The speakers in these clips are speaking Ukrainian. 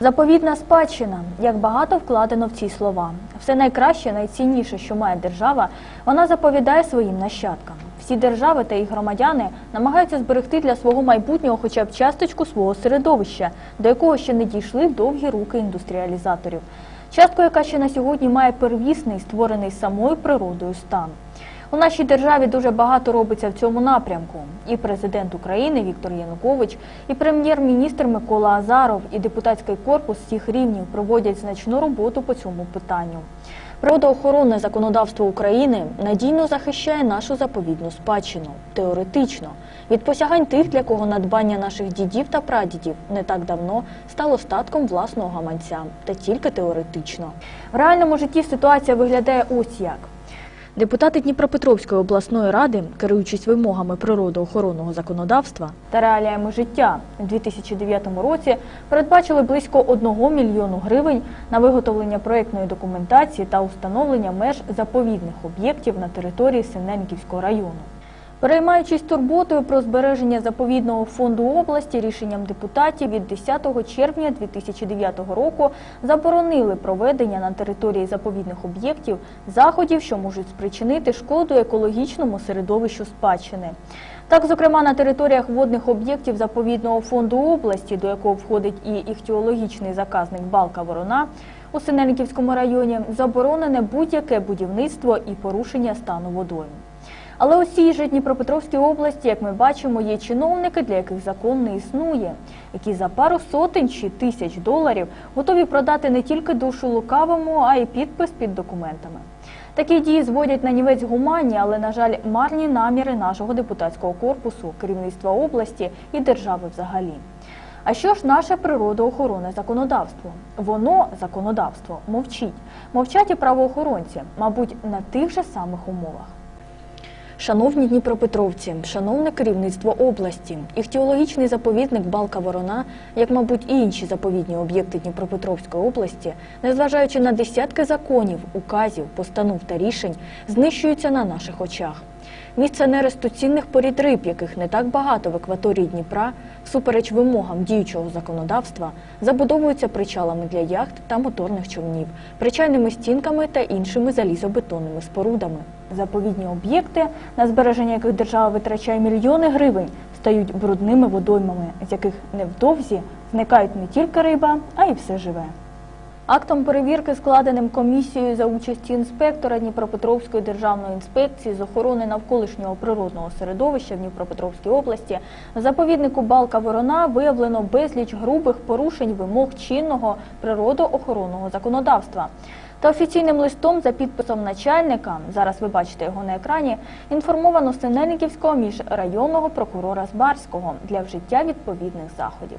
Заповідна спадщина, як багато вкладено в ці слова. Все найкраще, найцінніше, що має держава, вона заповідає своїм нащадкам. Всі держави та їх громадяни намагаються зберегти для свого майбутнього хоча б часточку свого середовища, до якого ще не дійшли довгі руки індустріалізаторів. Частку, яка ще на сьогодні має первісний, створений самою природою стан. У нашій державі дуже багато робиться в цьому напрямку. І президент України Віктор Янукович, і прем'єр-міністр Микола Азаров, і депутатський корпус всіх рівнів проводять значну роботу по цьому питанню. Природоохоронне законодавство України надійно захищає нашу заповідну спадщину теоретично від посягань тих, для кого надбання наших дідів та прадідів не так давно стало статком власного гаманця, та тільки теоретично. В реальному житті ситуація виглядає ось як. Депутати Дніпропетровської обласної ради, керуючись вимогами природоохоронного законодавства та реаліями життя, у 2009 році передбачили близько 1 мільйону гривень на виготовлення проєктної документації та установлення меж заповідних об'єктів на території Синенківського району. Переймаючись турботою про збереження заповідного фонду області, рішенням депутатів від 10 червня 2009 року заборонили проведення на території заповідних об'єктів заходів, що можуть спричинити шкоду екологічному середовищу спадщини. Так, зокрема, на територіях водних об'єктів заповідного фонду області, до якого входить і іхтіологічний заказник Балка Ворона, у Синельниківському районі заборонене будь-яке будівництво і порушення стану водойм. Але у цій же Дніпропетровській області, як ми бачимо, є чиновники, для яких закон не існує, які за пару сотень чи тисяч доларів готові продати не тільки душу лукавому, а й підпис під документами. Такі дії зводять на нівець гуманні, але, на жаль, марні наміри нашого депутатського корпусу, керівництва області і держави взагалі. А що ж наше природоохоронне законодавство? Воно, законодавство, мовчить. Мовчать і правоохоронці, мабуть, на тих же самих умовах. Шановні дніпропетровці, шановне керівництво області, іхтіологічний заповідник Балка Ворона, як, мабуть, і інші заповідні об'єкти Дніпропетровської області, незважаючи на десятки законів, указів, постанов та рішень, знищуються на наших очах. Місце нересту цінних порід риб, яких не так багато в акваторії Дніпра, всупереч вимогам діючого законодавства, забудовуються причалами для яхт та моторних човнів, причальними стінками та іншими залізобетонними спорудами. Заповідні об'єкти, на збереження яких держава витрачає мільйони гривень, стають брудними водоймами, з яких невдовзі зникають не тільки риба, а й все живе. Актом перевірки, складеним комісією за участі інспектора Дніпропетровської державної інспекції з охорони навколишнього природного середовища в Дніпропетровській області, заповіднику Балка Ворона виявлено безліч грубих порушень вимог чинного природоохоронного законодавства. Та офіційним листом за підписом начальника, зараз ви бачите його на екрані, інформовано Синельниківського міжрайонного прокурора Збарського для вжиття відповідних заходів.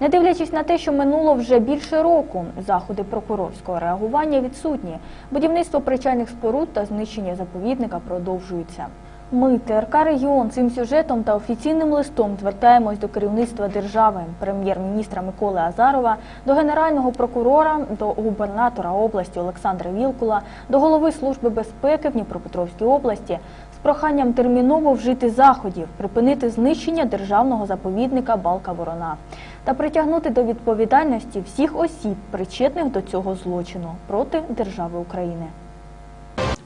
Не дивлячись на те, що минуло вже більше року, заходи прокурорського реагування відсутні. Будівництво причальних споруд та знищення заповідника продовжуються. Ми, ТРК Регіон, цим сюжетом та офіційним листом звертаємось до керівництва держави, прем'єр-міністра Миколи Азарова, до генерального прокурора, до губернатора області Олександра Вілкула, до голови служби безпеки в Дніпропетровській області з проханням терміново вжити заходів, припинити знищення державного заповідника Балка Ворона та притягнути до відповідальності всіх осіб, причетних до цього злочину проти держави України.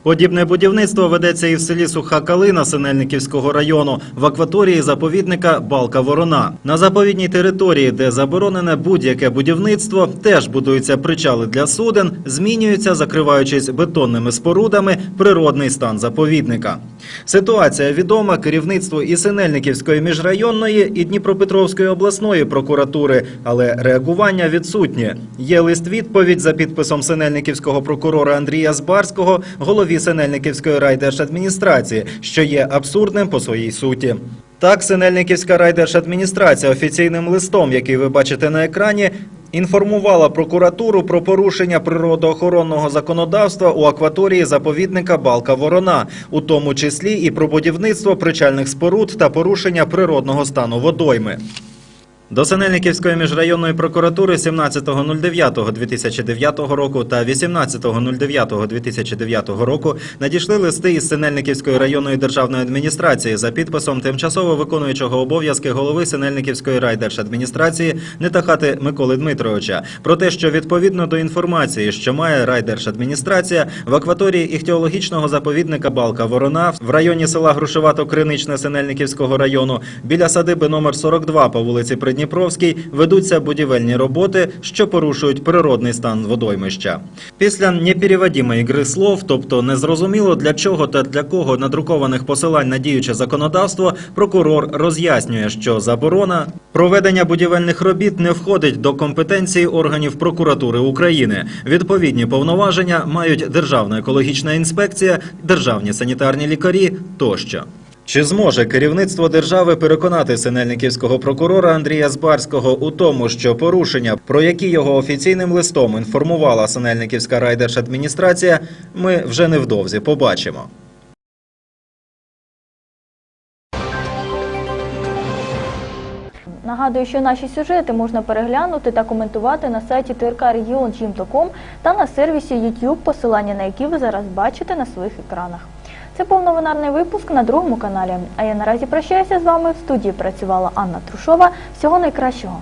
Подібне будівництво ведеться і в селі Суха Калина Синельниківського району в акваторії заповідника Балка Ворона. На заповідній території, де заборонене будь-яке будівництво, теж будуються причали для суден, змінюються, закриваючись бетонними спорудами, природний стан заповідника. Ситуація відома керівництву і Синельниківської міжрайонної, і Дніпропетровської обласної прокуратури, але реагування відсутнє. Є лист відповідь за підписом Синельниківського прокурора Андрія Збарського, голові Синельниківської райдержадміністрації, що є абсурдним по своїй суті. Так, Синельниківська райдержадміністрація офіційним листом, який ви бачите на екрані, інформувала прокуратуру про порушення природоохоронного законодавства у акваторії заповідника Балка Ворона, у тому числі і про будівництво причальних споруд та порушення природного стану водойми. До Синельниківської міжрайонної прокуратури 17.09.2009 року та 18.09.2009 року надійшли листи із Синельниківської районної державної адміністрації. За підписом тимчасово виконуючого обов'язки голови Синельниківської райдержадміністрації Нетахати Миколи Дмитровича. Про те, що відповідно до інформації, що має райдержадміністрація в акваторії іхтіологічного заповідника Балка Ворона в районі села Грушевато-Криничне Синельниківського району біля садиби номер 42 по вулиці Придніпровській ведуться будівельні роботи, що порушують природний стан водоймища. Після непереводимої гри слов, тобто незрозуміло для чого та для кого надрукованих посилань на діюче законодавство, прокурор роз'яснює, що заборона проведення будівельних робіт не входить до компетенції органів прокуратури України. Відповідні повноваження мають Державна екологічна інспекція, державні санітарні лікарі тощо. Чи зможе керівництво держави переконати синельниківського прокурора Андрія Збарського у тому, що порушення, про які його офіційним листом інформувала Синельниківська райдержадміністрація, ми вже невдовзі побачимо. Нагадую, що наші сюжети можна переглянути та коментувати на сайті ТРК Region.com та на сервісі YouTube, посилання на які ви зараз бачите на своїх екранах. Це був новинарний випуск на другому каналі. А я наразі прощаюся з вами. В студії працювала Анна Трушова. Всього найкращого.